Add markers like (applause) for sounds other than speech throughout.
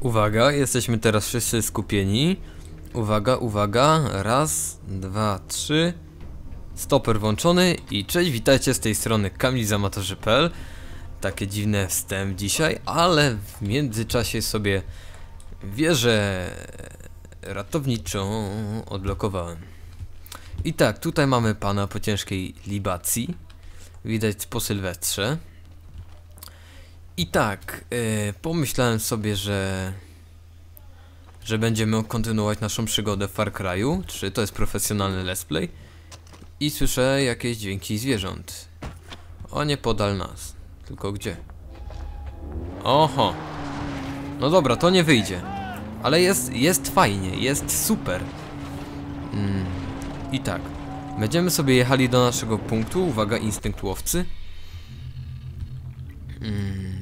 Uwaga, jesteśmy teraz wszyscy skupieni. Uwaga, uwaga. Raz, dwa, trzy. Stoper włączony i cześć, witajcie z tej strony Kamil Takie dziwne wstęp dzisiaj, ale w międzyczasie sobie wieżę ratowniczą odblokowałem. I tak, tutaj mamy pana po ciężkiej libacji. Widać po Sylwestrze. I tak, yy, pomyślałem sobie, że że będziemy kontynuować naszą przygodę w Far Cry'u 3, to jest profesjonalny let's play i słyszę jakieś dźwięki zwierząt. O nie podal nas, tylko gdzie? Oho. No dobra, to nie wyjdzie. Ale jest, jest fajnie, jest super. Mm. I tak, będziemy sobie jechali do naszego punktu, uwaga, instynkt łowcy. Mm.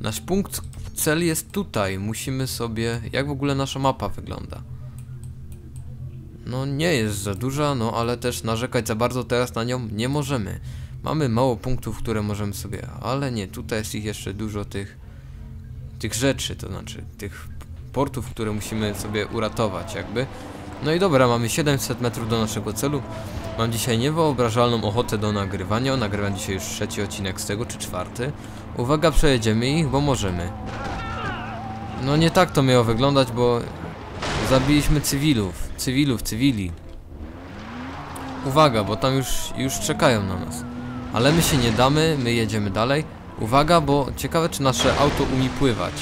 Nasz punkt, cel jest tutaj. Musimy sobie... Jak w ogóle nasza mapa wygląda? No nie jest za duża, no ale też narzekać za bardzo teraz na nią nie możemy. Mamy mało punktów, które możemy sobie... Ale nie, tutaj jest ich jeszcze dużo tych... Tych rzeczy, to znaczy tych portów, które musimy sobie uratować jakby. No i dobra, mamy 700 metrów do naszego celu. Mam dzisiaj niewyobrażalną ochotę do nagrywania. Nagrywam dzisiaj już trzeci odcinek z tego, czy czwarty. Uwaga, przejedziemy ich, bo możemy. No nie tak to miało wyglądać, bo zabiliśmy cywilów. Cywilów, cywili. Uwaga, bo tam już, już czekają na nas. Ale my się nie damy, my jedziemy dalej. Uwaga, bo ciekawe czy nasze auto umie pływać.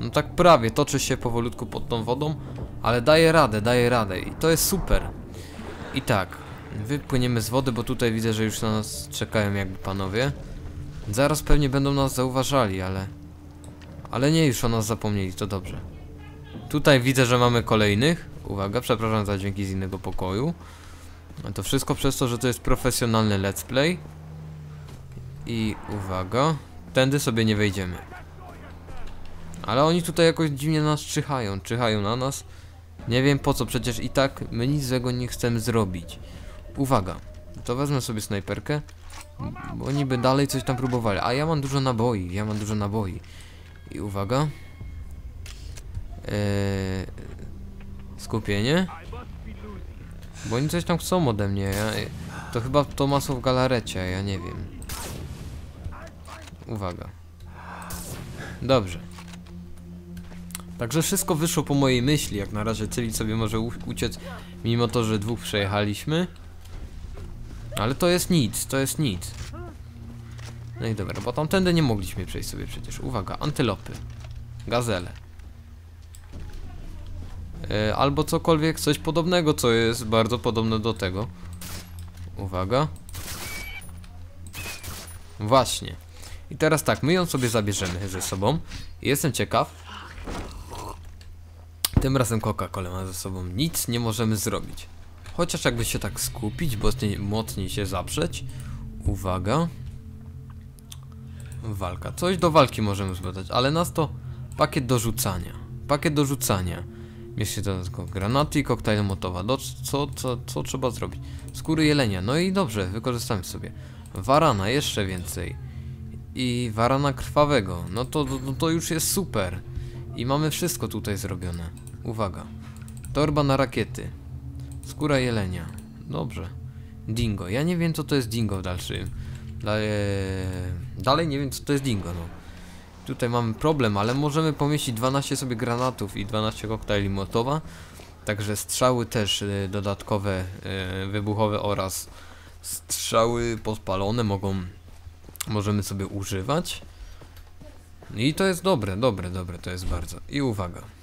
No tak prawie, toczy się powolutku pod tą wodą, ale daje radę, daje radę i to jest super. I tak, wypłyniemy z wody, bo tutaj widzę, że już na nas czekają jakby panowie. Zaraz pewnie będą nas zauważali, ale... Ale nie, już o nas zapomnieli, to dobrze. Tutaj widzę, że mamy kolejnych. Uwaga, przepraszam za dźwięki z innego pokoju. A to wszystko przez to, że to jest profesjonalny let's play. I uwaga, tędy sobie nie wejdziemy. Ale oni tutaj jakoś dziwnie nas czyhają, czyhają na nas. Nie wiem po co, przecież i tak my nic złego nie chcemy zrobić. Uwaga, to wezmę sobie snajperkę, bo niby dalej coś tam próbowali. A ja mam dużo naboi, ja mam dużo naboi. I uwaga. Eee, skupienie. Bo oni coś tam chcą ode mnie. Ja, to chyba Tomaso w galarecie, ja nie wiem. Uwaga. Dobrze. Także wszystko wyszło po mojej myśli, jak na razie Cywil sobie może uciec, mimo to, że dwóch przejechaliśmy. Ale to jest nic, to jest nic. No i dobra, bo tamtędy nie mogliśmy przejść sobie przecież. Uwaga, antylopy. Gazele. Yy, albo cokolwiek, coś podobnego, co jest bardzo podobne do tego. Uwaga. Właśnie. I teraz tak, my ją sobie zabierzemy ze sobą. Jestem ciekaw, tym razem Coca-Cola ma ze sobą nic nie możemy zrobić. Chociaż jakby się tak skupić, mocniej, mocniej się zaprzeć. Uwaga. Walka. Coś do walki możemy zbadać, ale nas to pakiet do rzucania. Pakiet do rzucania. Mieści do tego granaty i koktajl motowa. Do, co, co, co trzeba zrobić? Skóry jelenia. No i dobrze, wykorzystamy sobie. Warana, jeszcze więcej. I warana krwawego. No to, to, to już jest super. I mamy wszystko tutaj zrobione. Uwaga. Torba na rakiety. Skóra jelenia. Dobrze. Dingo. Ja nie wiem co to jest dingo w dalszym. Dalej, dalej nie wiem co to jest dingo, no. Tutaj mamy problem, ale możemy pomieścić 12 sobie granatów i 12 koktajli motowa. Także strzały też y, dodatkowe, y, wybuchowe oraz strzały podpalone mogą, możemy sobie używać. I to jest dobre, dobre, dobre, to jest bardzo. I uwaga.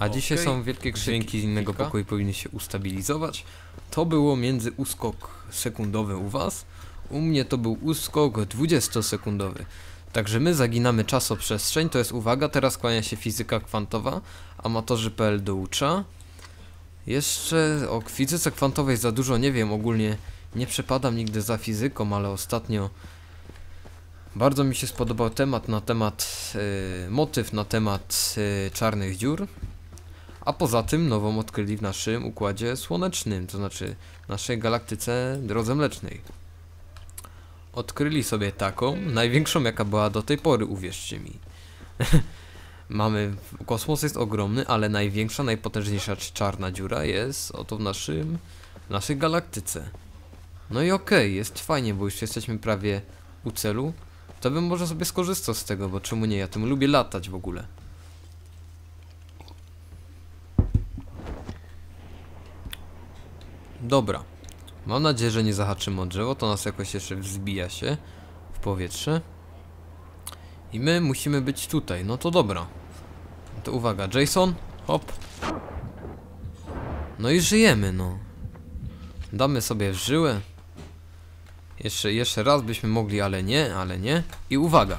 A okay. dzisiaj są wielkie krzyki z innego pokoju powinny się ustabilizować. To było między uskok sekundowy u was. U mnie to był uskok 20-sekundowy. Także my zaginamy czasoprzestrzeń, to jest uwaga, teraz kłania się fizyka kwantowa, amatorzy.pl doucza. Jeszcze o fizyce kwantowej za dużo nie wiem, ogólnie nie przepadam nigdy za fizyką, ale ostatnio bardzo mi się spodobał temat na temat, yy, motyw na temat yy, czarnych dziur. A poza tym nową odkryli w naszym układzie słonecznym, to znaczy naszej galaktyce drodze mlecznej. odkryli sobie taką, największą jaka była do tej pory, uwierzcie mi. (laughs) Mamy, kosmos jest ogromny, ale największa, najpotężniejsza czarna dziura jest oto w naszym, w naszej galaktyce. No i okej, jest fajnie, bo już jesteśmy prawie u celu. To bym może sobie skorzystał z tego, bo czemu nie? Ja tym lubię latać w ogóle. Dobra. Mam nadzieję, że nie zahaczymy o drzewo, to nas jakoś jeszcze wzbija się w powietrze. I my musimy być tutaj, no to dobra. To uwaga, Jason, hop. No i żyjemy, no. Damy sobie w żyłę. Jeszcze, jeszcze raz byśmy mogli, ale nie, ale nie. I uwaga.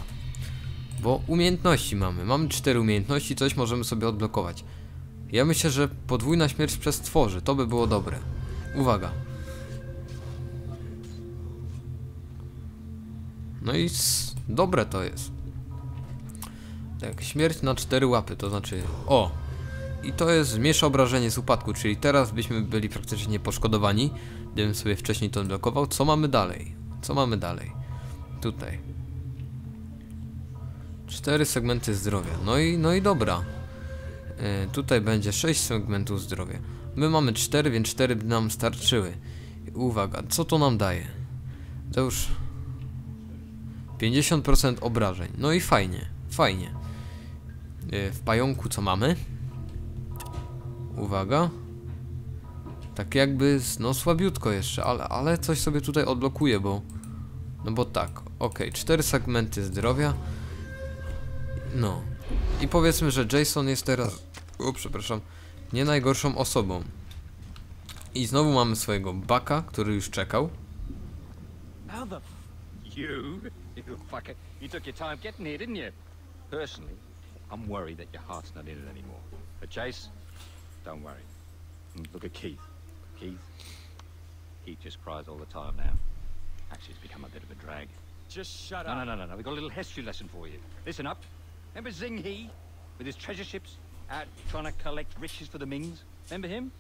Bo umiejętności mamy. Mamy cztery umiejętności, coś możemy sobie odblokować. Ja myślę, że podwójna śmierć przez tworzy, to by było dobre. Uwaga. No i dobre to jest. Tak, śmierć na cztery łapy, to znaczy... O! I to jest zmniejsza obrażenie z upadku, czyli teraz byśmy byli praktycznie poszkodowani, gdybym sobie wcześniej to odblokował. Co mamy dalej? Co mamy dalej? Tutaj. Cztery segmenty zdrowia. No i, no i dobra. E, tutaj będzie 6 segmentów zdrowia. My mamy 4, więc 4 by nam starczyły. Uwaga, co to nam daje? To już 50% obrażeń. No i fajnie, fajnie. E, w pająku co mamy? Uwaga. Tak jakby, no słabiutko jeszcze, ale, ale coś sobie tutaj odblokuje, bo... No bo tak, okej, 4 segmenty zdrowia. No. I powiedzmy, że Jason jest teraz... O, przepraszam. Nie najgorszą osobą. I znowu mamy swojego baka, który już czekał. How the f- you? You fucker. You took your time getting here, didn't you? Personally, I'm worried that your heart's not in it anymore. But Chase, don't worry. Look at Keith. Keith, Keith just cries all the time now. Actually, it's become a bit of a drag. Just shut No, up. no, no, no, no. We've got a little history lesson for you. Listen up. Remember Zing He with his treasure ships out trying to collect riches for the Mings? Remember him?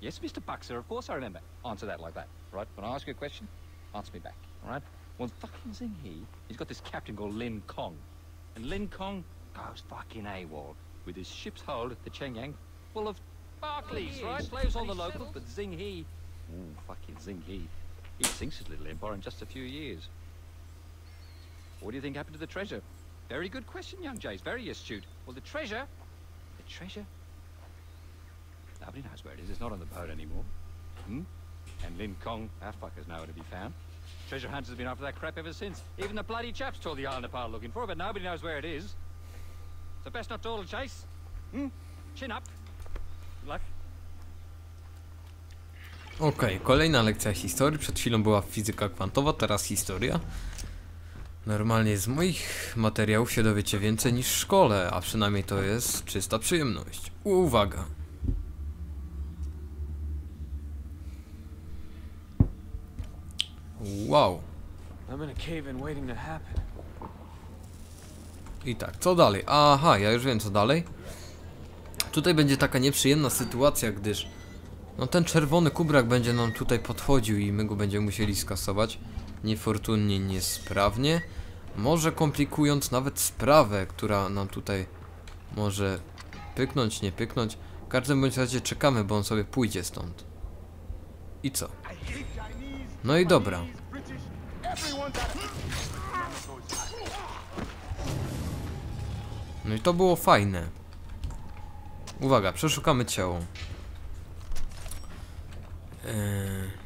Yes, Mr. Buxer, of course I remember. Answer that like that, right? When I ask you a question, answer me back, all right? Well, fucking Zing He, he's got this captain called Lin Kong. And Lin Kong goes fucking AWOL with his ship's hold at the Chengyang full of Barclays, right? Slaves all the locals, but Zing He, ooh, fucking Zing He, he sinks his little empire in just a few years. What do you think happened to the treasure? Very good question, young Jace. Very astute. Well, the treasure... Treasure? Nobody knows where it is. It's not on the boat anymore. Hmm? And Lin Kong, our fucker's nowhere to be found. Treasure hunters have been after that crap ever since. Even the bloody chaps tore the island apart looking for it, but nobody knows where it is. So best not dawdle, Chase. Hmm? Chin up. Good luck. Okej, kolejna lekcja historii. Przed chwilą była fizyka kwantowa, teraz historia. Normalnie z moich materiałów się dowiecie więcej niż w szkole, a przynajmniej to jest czysta przyjemność. Uwaga! Wow. I tak, co dalej? Aha, ja już wiem co dalej. Tutaj będzie taka nieprzyjemna sytuacja, gdyż no ten czerwony kubrak będzie nam tutaj podchodził i my go będziemy musieli skasować. Niefortunnie, niesprawnie. Może komplikując nawet sprawę, która nam tutaj może pyknąć, nie pyknąć. W każdym bądź razie czekamy, bo on sobie pójdzie stąd. I co? No i dobra. No i to było fajne. Uwaga, przeszukamy ciało. Eee...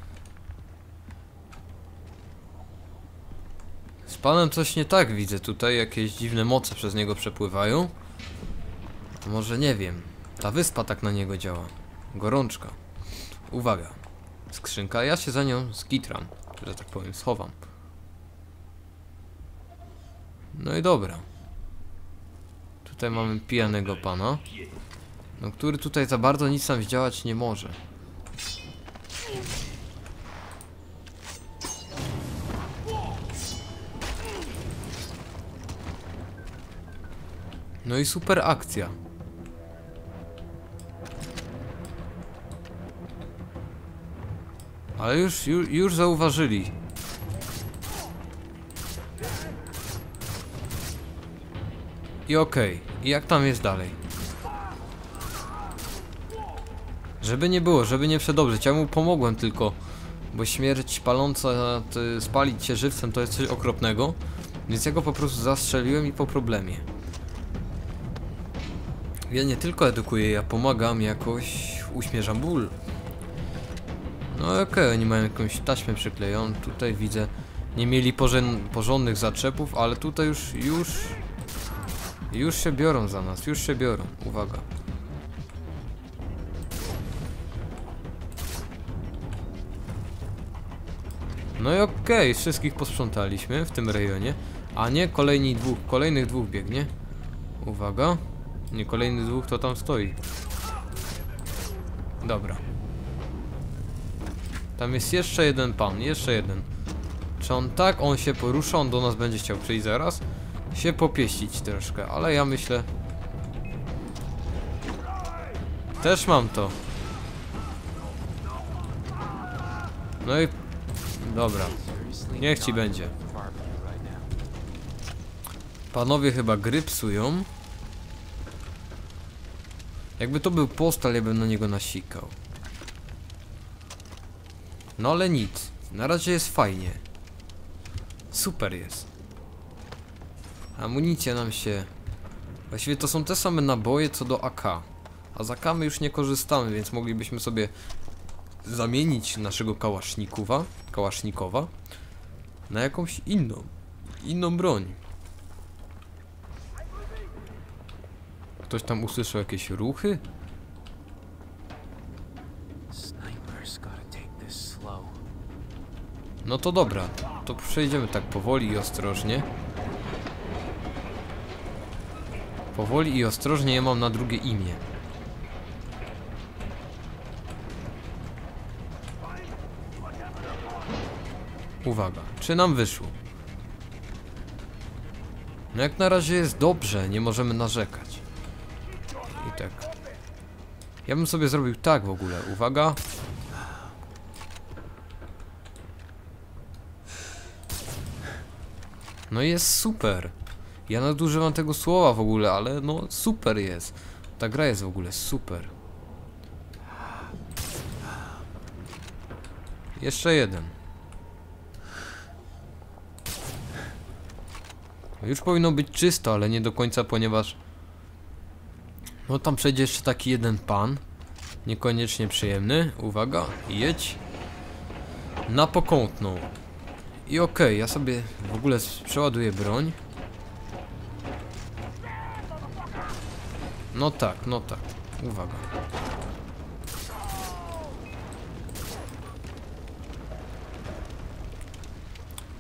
panem coś nie tak widzę tutaj, jakieś dziwne moce przez niego przepływają. Może nie wiem. Ta wyspa tak na niego działa. Gorączka. Uwaga. Skrzynka, ja się za nią skitram, że tak powiem, schowam. No i dobra. Tutaj mamy pijanego pana. No, który tutaj za bardzo nic nam zdziałać nie może. No i super akcja. Ale już, już, już zauważyli. I okej. Okay. I jak tam jest dalej? Żeby nie było, żeby nie przedobrzyć. Ja mu pomogłem tylko. Bo śmierć paląca, spalić się żywcem to jest coś okropnego. Więc ja go po prostu zastrzeliłem i po problemie. Ja nie tylko edukuję, ja pomagam jakoś, uśmierzam ból. No okej, oni mają jakąś taśmę przyklejoną. Tutaj widzę, nie mieli porządnych zaczepów, ale tutaj już, już, już się biorą za nas, już się biorą. Uwaga. No i okej, wszystkich posprzątaliśmy w tym rejonie. A nie, kolejni dwóch, kolejnych dwóch biegnie. Uwaga. Nie, kolejny dwóch to tam stoi. Dobra. Tam jest jeszcze jeden pan, jeszcze jeden. Czy on tak, on się porusza, on do nas będzie chciał przyjść zaraz? Się popieścić troszkę, ale ja myślę... Też mam to. No i... Dobra. Niech ci będzie. Panowie chyba gry psują. Jakby to był postal, ja bym na niego nasikał. No ale nic. Na razie jest fajnie. Super jest. Amunicja nam się... Właściwie to są te same naboje co do AK. A z AK my już nie korzystamy, więc moglibyśmy sobie zamienić naszego kałasznikowa, kałasznikowa na jakąś inną, inną broń. Ktoś tam usłyszał jakieś ruchy? No to dobra, to przejdziemy tak powoli i ostrożnie. Powoli i ostrożnie ja mam na drugie imię. Uwaga, czy nam wyszło? No jak na razie jest dobrze, nie możemy narzekać. Ja bym sobie zrobił tak w ogóle, uwaga. No jest super. Ja nadużywam tego słowa w ogóle, ale no super jest. Ta gra jest w ogóle super. Jeszcze jeden. Już powinno być czysto, ale nie do końca, ponieważ... No tam przejdzie jeszcze taki jeden pan. Niekoniecznie przyjemny. Uwaga, jedź. Na pokątną. I okej, ja sobie w ogóle przeładuję broń. No tak, no tak. Uwaga.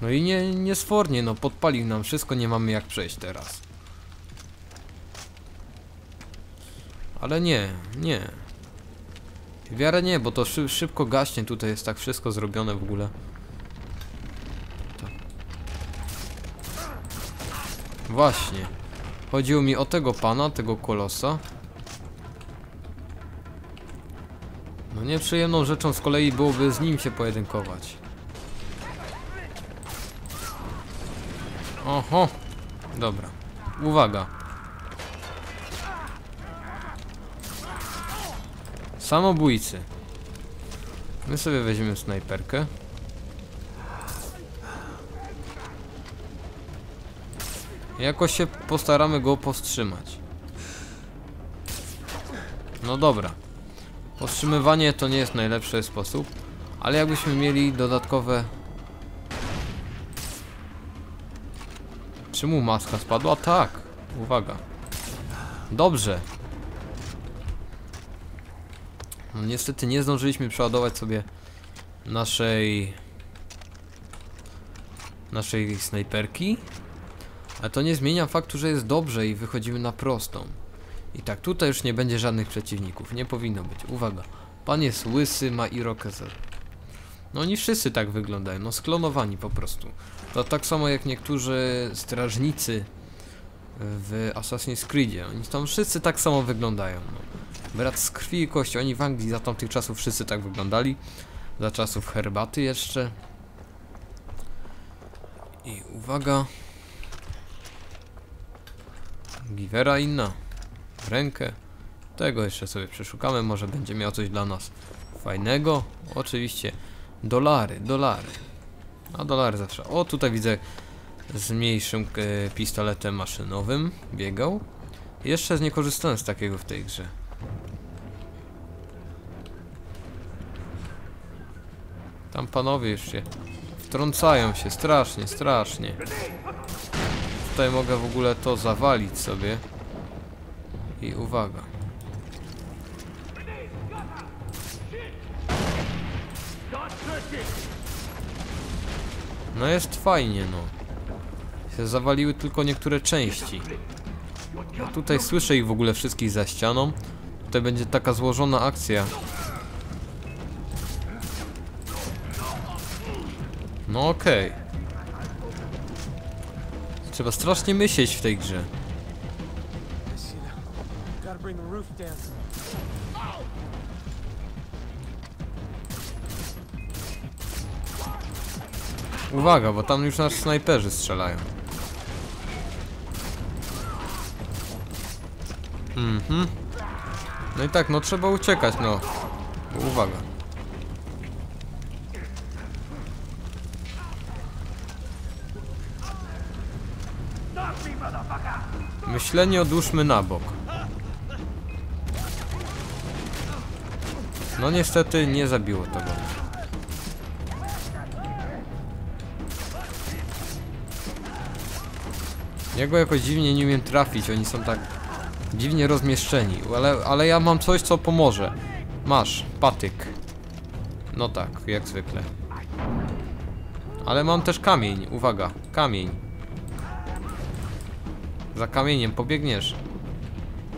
No i nie, niesfornie, no podpalił nam wszystko, nie mamy jak przejść teraz. Ale nie, nie. Wiarę nie, bo to szy szybko gaśnie, tutaj jest tak wszystko zrobione w ogóle. Właśnie. Chodziło mi o tego pana, tego kolosa. No nieprzyjemną rzeczą z kolei byłoby z nim się pojedynkować. Oho. Dobra. Uwaga. Samobójcy. My sobie weźmiemy snajperkę. Jakoś się postaramy go powstrzymać. No dobra. Powstrzymywanie to nie jest najlepszy sposób, ale jakbyśmy mieli dodatkowe... Czy mu maska spadła? Tak. Uwaga. Dobrze. No niestety nie zdążyliśmy przeładować sobie naszej... naszej snajperki. Ale to nie zmienia faktu, że jest dobrze i wychodzimy na prostą. I tak, tutaj już nie będzie żadnych przeciwników. Nie powinno być. Uwaga. Pan jest łysy, ma irokezę. No oni wszyscy tak wyglądają. No sklonowani po prostu. To tak samo jak niektórzy strażnicy w Assassin's Creedzie. Oni tam wszyscy tak samo wyglądają. No. Brat z krwi i kości. Oni w Anglii za tamtych czasów wszyscy tak wyglądali. Za czasów herbaty jeszcze. I uwaga. Givera inna. Rękę. Tego jeszcze sobie przeszukamy, może będzie miał coś dla nas fajnego. Oczywiście dolary, dolary. A dolary zawsze. O, tutaj widzę z mniejszym e, pistoletem maszynowym biegał. Jeszcze nie korzystałem z takiego w tej grze. Tam panowie już się wtrącają się strasznie, strasznie. Tutaj mogę w ogóle to zawalić sobie. I uwaga. No jest fajnie, no. Zawaliły tylko niektóre części. A tutaj słyszę ich w ogóle wszystkich za ścianą. Tutaj będzie taka złożona akcja. No okej. Trzeba strasznie myśleć w tej grze. Uwaga, bo tam już nasz snajperzy strzelają. Mhm. No i tak, no trzeba uciekać, no. Uwaga. Myślenie odłóżmy na bok. No niestety nie zabiło tego. Ja go jakoś dziwnie nie umiem trafić, oni są tak dziwnie rozmieszczeni, ale, ale ja mam coś, co pomoże. Masz, patyk. No tak, jak zwykle. Ale mam też kamień, uwaga, kamień. Za kamieniem pobiegniesz.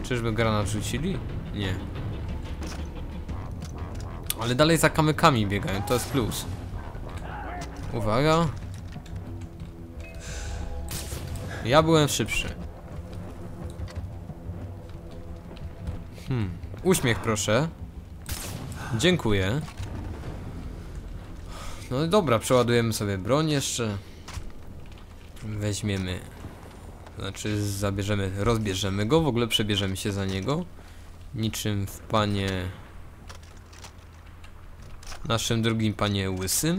Czyżby granat rzucili? Nie. Ale dalej za kamykami biegają, to jest plus. Uwaga. Ja byłem szybszy. Hmm. Uśmiech proszę. Dziękuję. No dobra, przeładujemy sobie broń jeszcze. Weźmiemy. Znaczy zabierzemy, rozbierzemy go, w ogóle przebierzemy się za niego. Niczym w panie... Naszym drugim panie łysym.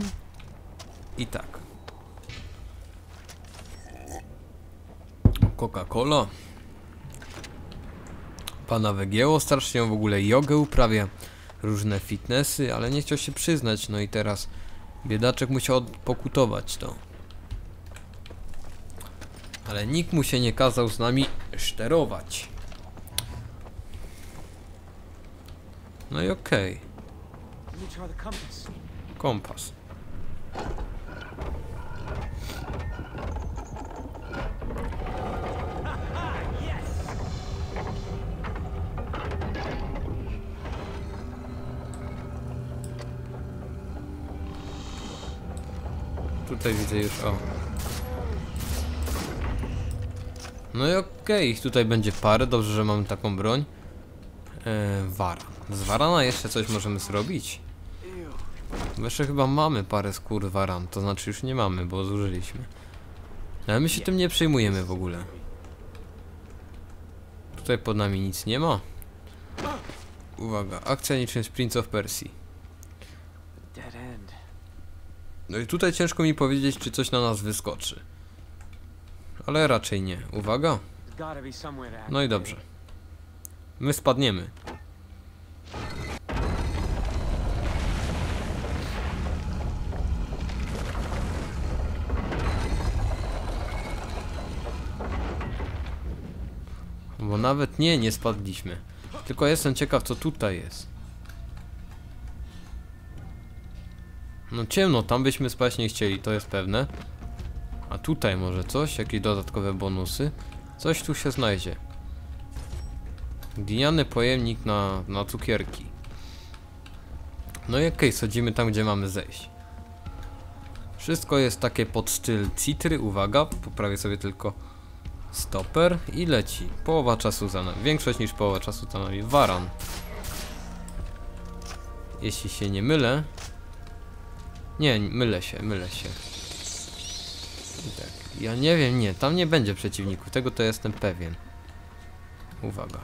I tak. Coca-Cola. Pana Wegieło strasznie w ogóle jogę uprawia, różne fitnessy, ale nie chciał się przyznać, no i teraz biedaczek musiał pokutować to. Ale nikt mu się nie kazał z nami szterować. No i okej, compass. kompas. Tutaj widzę już, o. No i okej, ich tutaj będzie parę, dobrze, że mamy taką broń. E, waran. Z warana jeszcze coś możemy zrobić? Jeszcze chyba mamy parę skór waran, to znaczy już nie mamy, bo zużyliśmy. Ale my się tym nie przejmujemy w ogóle. Tutaj pod nami nic nie ma. Uwaga, akcja niczym z Prince of Persia. No i tutaj ciężko mi powiedzieć, czy coś na nas wyskoczy. Ale raczej nie. Uwaga. No i dobrze. My spadniemy. Bo nawet nie, nie spadliśmy. Tylko jestem ciekaw, co tutaj jest. No ciemno, tam byśmy spać nie chcieli, to jest pewne. A tutaj może coś? Jakieś dodatkowe bonusy? Coś tu się znajdzie. Gliniany pojemnik na, na cukierki. No i okej, sadzimy tam, gdzie mamy zejść. Wszystko jest takie pod styl citry, uwaga, poprawię sobie tylko stoper i leci. Połowa czasu za nami, większość niż połowa czasu za nami. Waran. Jeśli się nie mylę. Nie, mylę się, mylę się. Tak, ja nie wiem, nie, tam nie będzie przeciwników, tego to jestem pewien. Uwaga.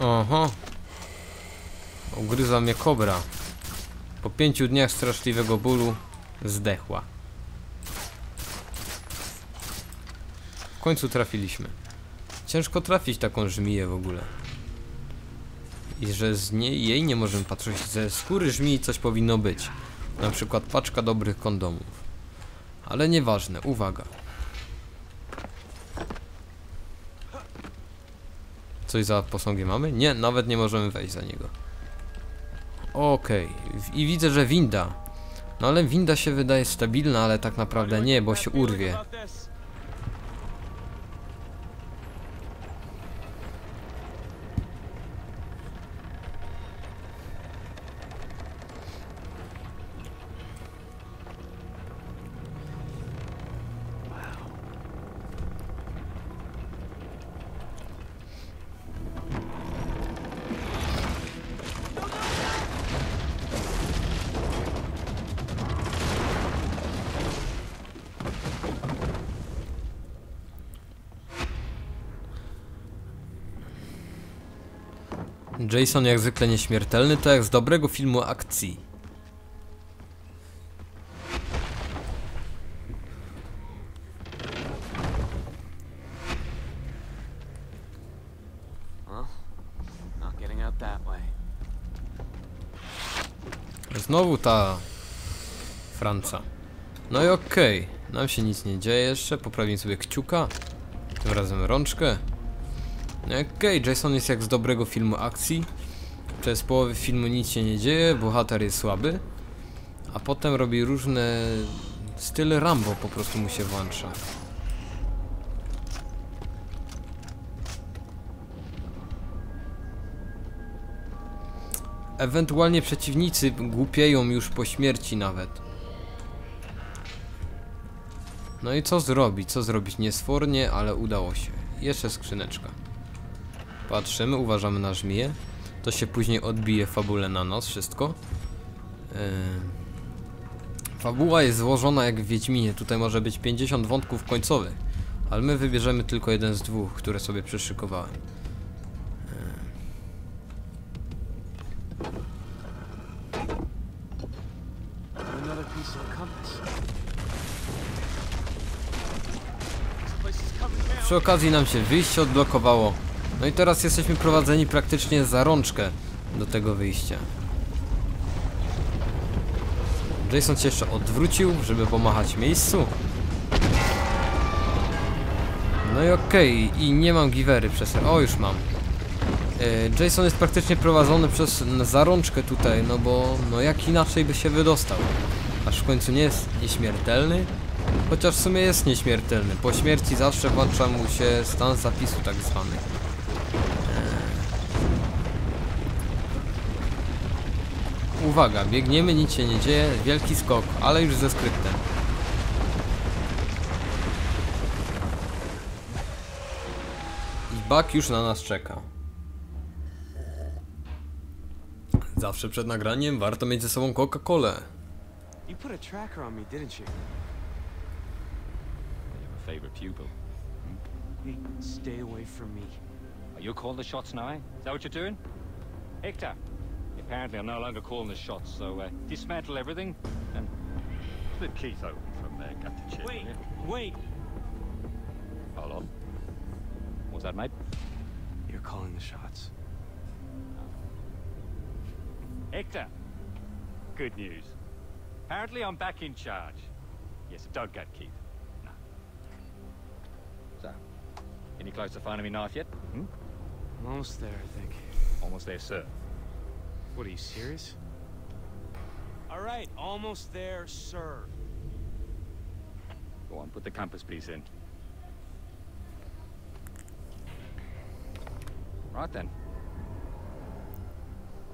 Oho. Ugryzła mnie kobra. Po pięciu dniach straszliwego bólu zdechła. W końcu trafiliśmy. Ciężko trafić taką żmiję w ogóle. I że z niej jej nie możemy patrzeć. Ze skóry żmii coś powinno być. Na przykład paczka dobrych kondomów. Ale nieważne, uwaga. Coś za posągiem mamy? Nie, nawet nie możemy wejść za niego. Okej, w- i widzę, że winda. No ale winda się wydaje stabilna, ale tak naprawdę nie, bo się urwie. Jason jak zwykle nieśmiertelny, to jak z dobrego filmu akcji. Znowu ta Franca. No i okej, nam się nic nie dzieje jeszcze, poprawimy sobie kciuka, tym razem rączkę. I okej, Jason jest jak z dobrego filmu akcji. Przez połowy filmu nic się nie dzieje, bohater jest słaby, a potem robi różne style Rambo po prostu mu się włącza. Ewentualnie przeciwnicy głupieją już po śmierci nawet. No i co zrobić? Co zrobić? Niesfornie, ale udało się. Jeszcze skrzyneczka. Patrzymy, uważamy na żmiję. To się później odbije fabule na nos, wszystko. Yy... Fabuła jest złożona jak w Wiedźminie. Tutaj może być 50 wątków końcowych. Ale my wybierzemy tylko jeden z dwóch, które sobie przyszykowałem. Down. Przy okazji nam się wyjście odblokowało. No i teraz jesteśmy prowadzeni praktycznie za rączkę do tego wyjścia. Jason się jeszcze odwrócił, żeby pomachać miejscu. No i okej, i nie mam givery przez... O, już mam. E, Jason jest praktycznie prowadzony przez zarączkę tutaj, no bo no jak inaczej by się wydostał? Aż w końcu nie jest nieśmiertelny? Chociaż w sumie jest nieśmiertelny. Po śmierci zawsze włącza mu się stan zapisu tak zwany. Uwaga, biegniemy, nic się nie dzieje, wielki skok, ale już ze skryptem. I Buck już na nas czeka. Zawsze przed nagraniem warto mieć ze sobą Coca-Colę. You put a tracker on me, didn't you? You have a favorite pupil. Hey, stay away from me. Are you calling the shots now? Is that what you're doing? Hector, apparently I'm no longer calling the shots, so uh, dismantle everything and slip Keith open from there, Captain Chip. Wait, yeah? wait. Hold on. What's that, mate? You're calling the shots. Hector, good news. Apparently I'm back in charge. Yes, don't get Keith. No. So, any close to finding me knife yet? Hmm? I'm almost there, I think. Almost there, sir. What, are you serious? All right, almost there, sir. Go on, put the compass piece in. Right then.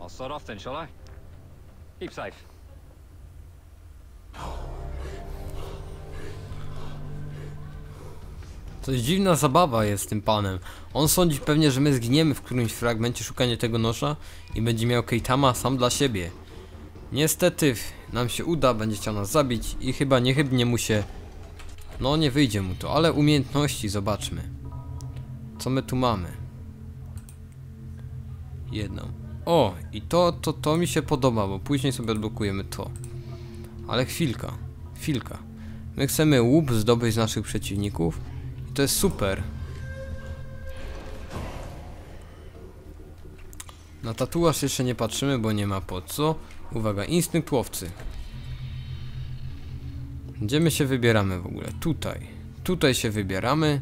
I'll start off then, shall I? Keep safe. To jest dziwna zabawa jest z tym panem. On sądzi pewnie, że my zginiemy w którymś fragmencie szukania tego noża i będzie miał Keitama sam dla siebie. Niestety nam się uda, będzie chciał nas zabić i chyba niechybnie mu się... No nie wyjdzie mu to, ale umiejętności zobaczmy. Co my tu mamy? Jedną. O, i to, to, to mi się podoba, bo później sobie odblokujemy to. Ale chwilka, chwilka. My chcemy łup zdobyć z naszych przeciwników to jest super. Na tatuaż jeszcze nie patrzymy, bo nie ma po co. Uwaga, instynkt łowcy. Gdzie my się wybieramy w ogóle? Tutaj. Tutaj się wybieramy.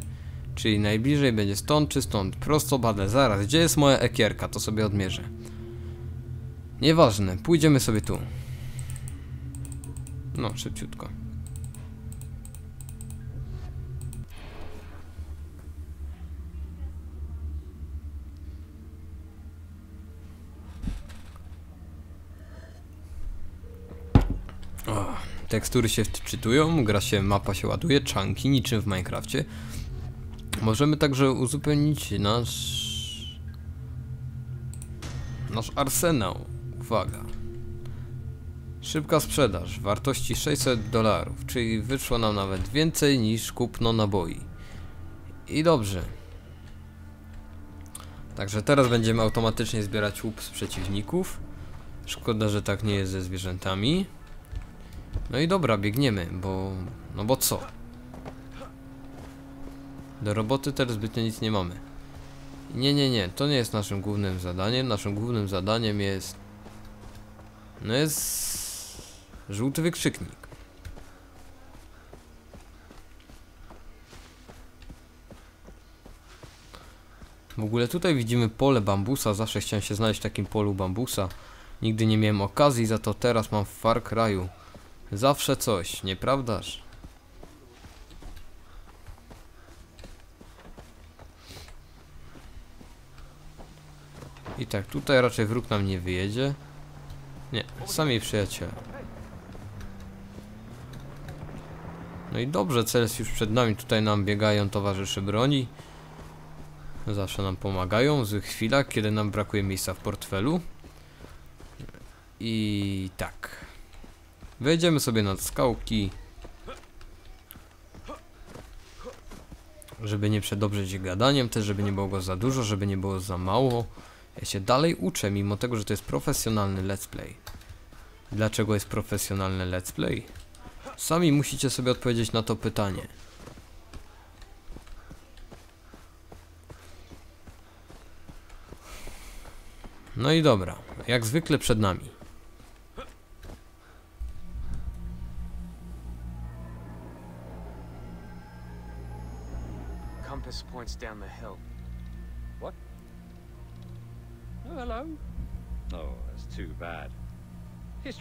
Czyli najbliżej będzie stąd czy stąd. Prosto badę. Zaraz, gdzie jest moja ekierka? To sobie odmierzę. Nieważne, pójdziemy sobie tu. No, szybciutko. O, tekstury się wczytują, gra się, mapa się ładuje, czanki, niczym w Minecrafcie. Możemy także uzupełnić nasz... Nasz arsenał. Uwaga. Szybka sprzedaż, wartości 600 dolarów, czyli wyszło nam nawet więcej niż kupno naboi. I dobrze. Także teraz będziemy automatycznie zbierać łup z przeciwników. Szkoda, że tak nie jest ze zwierzętami. No i dobra, biegniemy, bo... No bo co? Do roboty teraz zbytnio nic nie mamy. Nie, nie, nie, to nie jest naszym głównym zadaniem. Naszym głównym zadaniem jest... No jest... Żółty wykrzyknik. W ogóle tutaj widzimy pole bambusa. Zawsze chciałem się znaleźć w takim polu bambusa. Nigdy nie miałem okazji, za to teraz mam w Far Cry'u. Zawsze coś, nieprawdaż? I tak, tutaj raczej wróg nam nie wyjedzie. Nie, sami przyjaciele. No i dobrze, cel już przed nami. Tutaj nam biegają towarzysze broni. Zawsze nam pomagają w złych chwilach, kiedy nam brakuje miejsca w portfelu. I tak. Wejdziemy sobie nad skałki. Żeby nie przedobrzyć gadaniem, też żeby nie było go za dużo, żeby nie było za mało. Ja się dalej uczę, mimo tego, że to jest profesjonalny let's play. Dlaczego jest profesjonalny let's play? Sami musicie sobie odpowiedzieć na to pytanie. No i dobra, jak zwykle przed nami.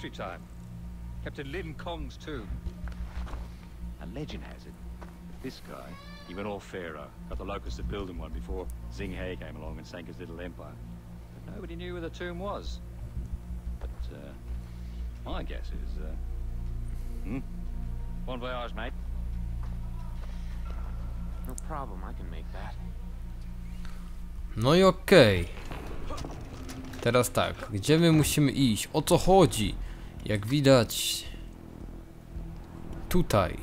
History time. Captain Lin Kong's tomb. And legend has it, that this guy, he went all pharaoh, got the locusts to build him one before Zing He came along and sank his little empire. But nobody knew where the tomb was. But, uh, my guess is, uh... Hmm? Bon voyage, mate. No problem, I can make that. No i okej. Teraz tak, gdzie my musimy iść? O co chodzi? Jak widać... Tutaj.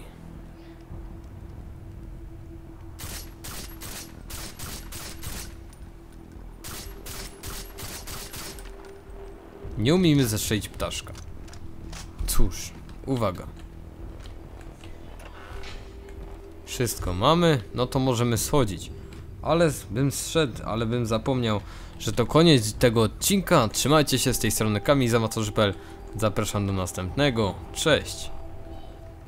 Nie umiemy zestrzelić ptaszka. Cóż, uwaga. Wszystko mamy, no to możemy schodzić. Ale bym zszedł, ale bym zapomniał, że to koniec tego odcinka. Trzymajcie się z tej strony Zamatorzypel. Zapraszam do następnego. Cześć!